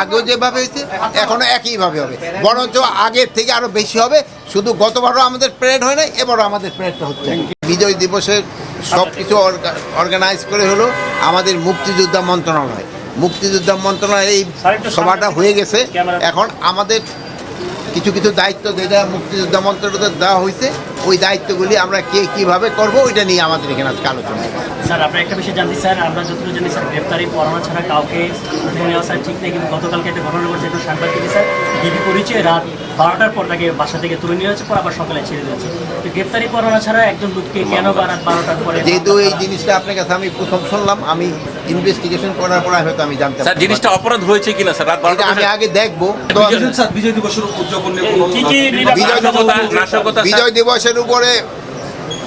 আগেও যেভাবে হয়েছে এখনও একইভাবে হবে। বরঞ্চ আগের থেকে আরও বেশি হবে। শুধু গতবারও আমাদের প্যারেড হয় না এবারও আমাদের প্যারেডটা হচ্ছে। বিজয় দিবসের সব কিছু অর্গানাইজ করে হলো আমাদের মুক্তিযোদ্ধা মন্ত্রণালয়। মুক্তিযোদ্ধা মন্ত্রণালয় এই সভাটা হয়ে গেছে। এখন আমাদের কিছু কিছু দায়িত্ব যেটা মুক্তিযোদ্ধা মন্ত্রণালয় দেওয়া হয়েছে, ওই দায়িত্বগুলি আমরা কে কীভাবে করব, ওইটা নিয়ে আমাদের এখানে আজকে আলোচনা। স্যার, আপনার একটা বিষয় জানি স্যার, আমরা যতটুকু জানি, স্যার, গ্রেপ্তারি পরোয়ানা ছাড়া কাউকে নেওয়া, স্যার, ঠিক নেই, কিন্তু গতকালকে একটা ঘটনা ঘটছে একটু সাংবাদিক স্যার ডিবি পরিচয় রাত বারোটার পর তাকে বাসা থেকে তুলে নিয়ে হচ্ছে পর আবার সকালে ছেড়ে দিয়েছে তো গ্রেপ্তারি পরোয়ানা ছাড়া একজন লোককে কেন বা রাত বারোটার পরে যেহেতু এই জিনিসটা আপনার কাছে আমি প্রথম শুনলাম আমি ইনভেস্টিগেশন করার পর হয়তো আমি জানতে স্যার জিনিসটা অপরাধ হয়েছে কিনা স্যার? রাত বারোটা আমি আগে দেখব। বিজয় স্যার বিজয় দিবসের উদযাপন বিজয় দিবসের উপরে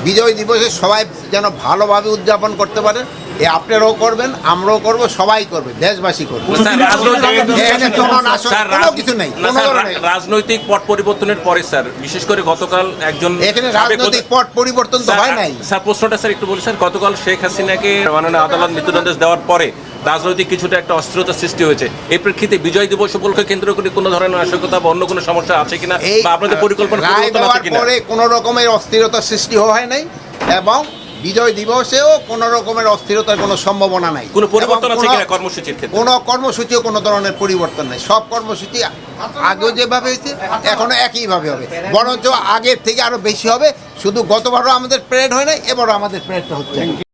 বিজয় দিবসে সবাই যেন ভালোভাবে উদযাপন করতে পারে। এ আপনারাও করবেন আমরাও করব সবাই করবে দেশবাসী করবে। রাজনৈতিক কিছু নেই, পট পরিবর্তনের পরে স্যার বিশেষ করে গতকাল একজন এখানে রাজনৈতিক পট পরিবর্তন তো হয় নাই। স্যার প্রশ্নটা স্যার একটু বলি স্যার গতকাল শেখ হাসিনাকে মাননীয় আদালত মৃত্যুদণ্ডাদেশ দেওয়ার পরে রাজনৈতিক কিছুটা একটা অস্থিরতা সৃষ্টি হয়েছে। এই প্রেক্ষিতে বিজয় দিবস উপলক্ষে কেন্দ্র করে কোনো ধরনের নাশকতা বা অন্য কোনো সমস্যা আছে কিনা বা আপনাদের পরিকল্পনা কিনা? রকমের অস্থিরতার সৃষ্টি হয় নাই এবং বিজয় দিবসেও কোন রকমের অস্থিরতার কোনো সম্ভাবনা নাই। কোনো পরিবর্তন আছে কিনা কর্মসূচির ক্ষেত্রে? কোনো কর্মসূচিও কোনো ধরনের পরিবর্তন নাই। সব কর্মসূচি আগেও যেভাবে হয়েছে এখনও একইভাবে হবে। বরঞ্চ আগের থেকে আরও বেশি হবে। শুধু গতবারও আমাদের প্রেড হয় নাই এবারও আমাদের প্যারেডটা হচ্ছে।